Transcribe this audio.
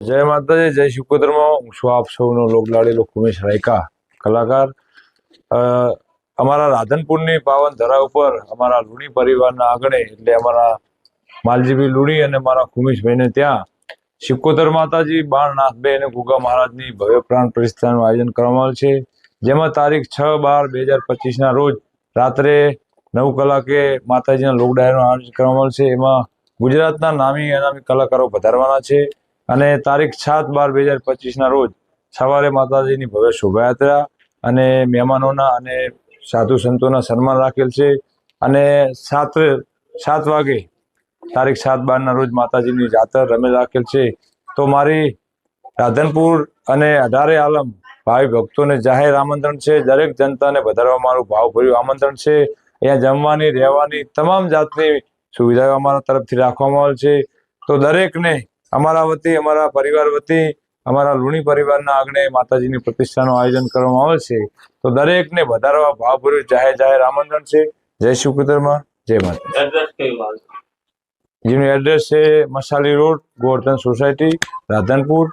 જય માતાજી, જય શિકોતરમાં હું આપ સૌનો લોકલાડીલો કુમેશ રાયકા, કલાકાર. અમારા રાધનપુરની પાવન ધરા ઉપર અમારા લુણી પરિવારના આંગણે, એટલે અમારા માલજીભાઈ લુણી અને મારા કુમેશભાઈને ત્યાં શિકોતર માતાજી બાણનાથભાઈ અને ગુગા મહારાજની ભવ્ય પ્રાણ પ્રતિષ્ઠાનું આયોજન કરવામાં આવેલ છે. જેમાં તારીખ છ બાર બે હજાર પચીસના રોજ રાત્રે નવ કલાકે માતાજીના લોક ડાયરનું આયોજન કરવામાં આવેલ છે. એમાં ગુજરાતના નામી અનામી કલાકારો વધારવાના છે. અને તારીખ સાત બાર બે હજાર પચીસના રોજ સવારે માતાજીની ભવ્ય શોભાયાત્રા અને મહેમાનોના અને સાધુ સંતોના સન્માન રાખેલ છે. અને સાત સાત વાગે તારીખ સાત બારના રોજ માતાજીની જાતર રમેલ રાખેલ છે. તો મારી રાધનપુર અને અઢારે આલમ ભાઈ ભક્તોને જાહેર આમંત્રણ છે. દરેક જનતાને વધારવા મારું ભાવભર્યું આમંત્રણ છે. અહીંયા જમવાની, રહેવાની તમામ જાતની સુવિધાઓ અમારા તરફથી રાખવામાં આવેલ છે. તો દરેકને અમારા વતી અમારા પરિવાર વતી અમારા લુણી પરિવારના આંગણે માતાજીની પ્રતિષ્ઠાનું આયોજન કરવામાં આવે છે. તો દરેકને વધારવા ભાવભર્યું જાહેર જાહેર આમંત્રણ છે. જય શ્રી શુકુતરમાં જય માતા જેનું એડ્રેસ છે મસાલી રોડ ગોવર્ધન સોસાયટી રાધનપુર.